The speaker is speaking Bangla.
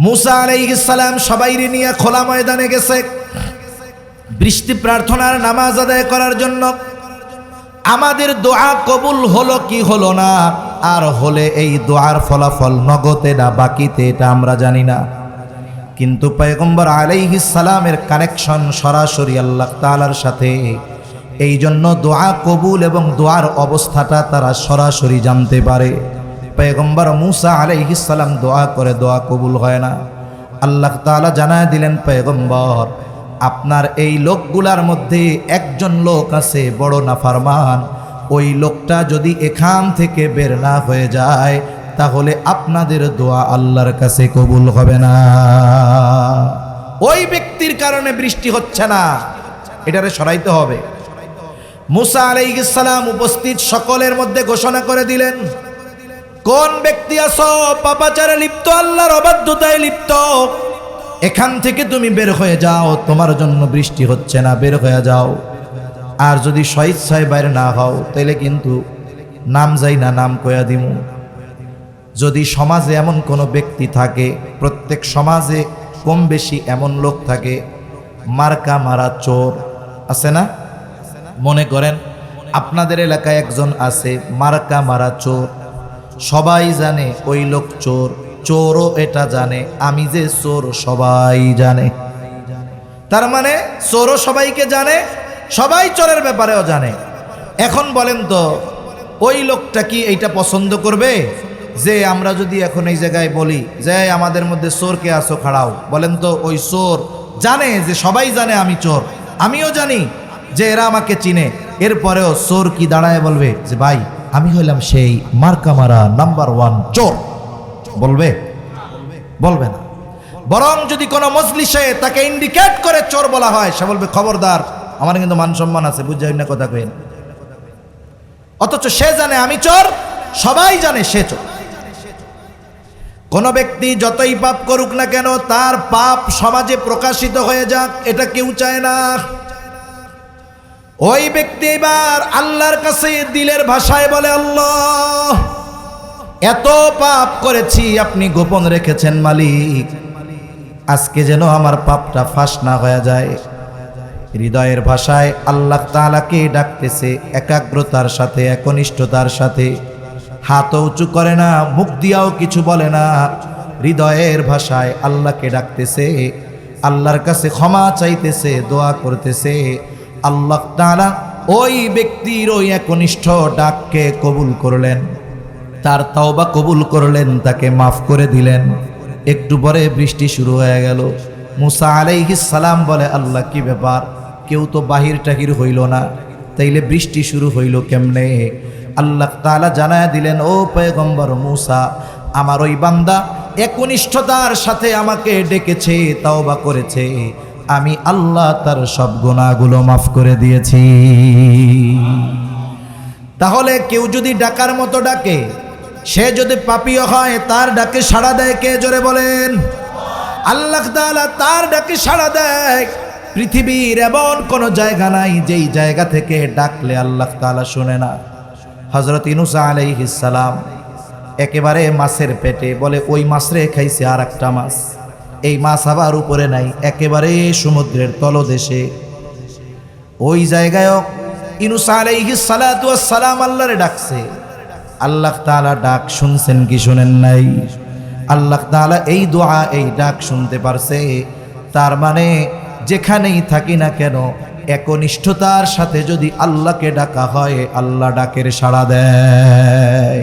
মুসা আলাইহিসালাম সবাই নিয়ে খোলা ময়দানে গেছে। বৃষ্টি প্রার্থনার নামাজ আদায় করার জন্য। আমাদের দোয়া কবুল হলো কি হলো না? আর হলে এই দোয়ার ফলাফল নগদে না বাকিতে এটা আমরা জানি না। কিন্তু পয়গম্বর সালামের কানেকশন সরাসরি আল্লাহ তাআলার সাথে। এই জন্য দোয়া কবুল এবং দোয়ার অবস্থাটা তারা সরাসরি জানতে পারে। পয়গম্বর মুসা আলাইহিস সালাম দোয়া করে দোয়া কবুল হয় না। আল্লাহ তাআলা জানায় দিলেন পয়গম্বর আপনার এই লোকগুলার মধ্যে একজন লোক আছে, বড় নাফারমান। ওই লোকটা যদি এখান থেকে বের না হয়ে যায়, তাহলে আপনাদের দোয়া আল্লাহর কাছে কবুল হবে না। ওই ব্যক্তির কারণে বৃষ্টি হচ্ছে না। এটারে সরাইতে হবে। মুসা আলাইহিসসালাম উপস্থিত সকলের মধ্যে ঘোষণা করে দিলেন কোন ব্যক্তি আছো? পাপাচারে লিপ্ত, আল্লাহর অবাধ্যতায় লিপ্ত? এখান থেকে তুমি বের হয়ে যাও, তোমার জন্য বৃষ্টি হচ্ছে না, বের হয়ে যাও। আর যদি স্বইচ্ছায় বাইরে না হও, তাহলে কিন্তু নাম যাই না, নাম কয়া দিমু। যদি সমাজে এমন কোনো ব্যক্তি থাকে, প্রত্যেক সমাজে কম বেশি এমন লোক থাকে, মার্কা মারা চোর, আছে না? মনে করেন, আপনাদের এলাকায় একজন আছে, মার্কা মারা চোর। সবাই জানে ওই লোক চোর, চোরও এটা জানে, আমি যে চোর সবাই জানে। তার মানে চোরও সবাইকে জানে, সবাই চোরের ব্যাপারেও জানে। এখন বলেন তো, ওই লোকটা কি এইটা পছন্দ করবে? যে আমরা যদি এখন এই জায়গায় বলি, যে আমাদের মধ্যে চোরকে আসো খাড়াও, বলেন তো ওই চোর জানে যে সবাই জানে আমি চোর, আমিও জানি যে এরা আমাকে চিনে, এরপরেও চোর কি দাঁড়ায় বলবে? যে ভাই আমি হইলাম সেই মার্কা মারা নাম্বার ওয়ান চোর। বলবে? বলবে না। বরং যদি কোনো মজলিসে তাকে ইন্ডিকেট করে চোর বলা হয়, সে বলবে, খবরদার, আমার কিন্তু মান সম্মান আছে বুঝাই না কথা কইন অথচ সে জানে আমি চোর, সবাই জানে সে চোর। কোন ব্যক্তি যতই পাপ করুক না কেন, তার পাপ সমাজে প্রকাশিত হয়ে যাক, এটা কেউ চায় না। ওই ব্যক্তি এবার আল্লাহর কাছে দিলের ভাষায় বলে, আল্লাহ, এত পাপ করেছি, আপনি গোপন রেখেছেন মালিক। আজকে যেন আমার পাপটা ফাঁস না হয়ে যায়। হৃদয়ের ভাষায় আল্লাহ তালাকে ডাকতেছে একাগ্রতার সাথে, একনিষ্ঠতার সাথে। হাত উঁচু করে না, মুখ দিয়াও কিছু বলে না। হৃদয়ের ভাষায় আল্লাহকে ডাকতেছে, আল্লাহর কাছে ক্ষমা চাইতেছে, দোয়া করতেছে। আল্লাহ তাআলা ওই ব্যক্তির ওই একনিষ্ঠ ডাককে কবুল করলেন। তার তাওবা কবুল করলেন, তাকে মাফ করে দিলেন। একটু পরে বৃষ্টি শুরু হয়ে গেল। মুসা আলাইহিস সালাম বলে, আল্লাহ, কি ব্যাপার? কেউ তো বাহির টাহির হইল না। তাইলে বৃষ্টি শুরু হইল কেমনে? আল্লাহ তাআলা জানায় দিলেন, ও পয়গম্বর মুসা, আমার ওই বান্দা একনিষ্ঠতার সাথে আমাকে ডেকেছে, তাওবা করেছে। আমি আল্লাহ তার সব গুণাগুলো মাফ করে দিয়েছি। তাহলে কেউ যদি ডাকার মতো ডাকে, সে যদি পাপিও হয়, তার ডাকে সাড়া দেয় কে? জোরে বলেন। আল্লাহ তাআলা তার ডাকে সাড়া দেয়। পৃথিবীর এমন কোনো জায়গা নাই যেই জায়গা থেকে ডাকলে আল্লাহ তাআলা শুনে না। হজরত ইনুসা আলাইহিস সালাম একেবারে মাছের পেটে বলে, ওই মাছ রে, খাইছে আর একটা মাছ। এই মাছ আবার উপরে নাই, একেবারে সমুদ্রের তলদেশে। ওই জায়গায় সালাম ডাকছে। আল্লাহ তাআলা ডাক শুনছেন কি শুনেন নাই? আল্লাহ তাআলা এই দোয়া, এই ডাক শুনতে তার মানে যেখানেই থাকি না কেন, একনিষ্ঠতার সাথে যদি আল্লাহকে ডাকা হয়, আল্লাহ ডাকের সাড়া দেয়।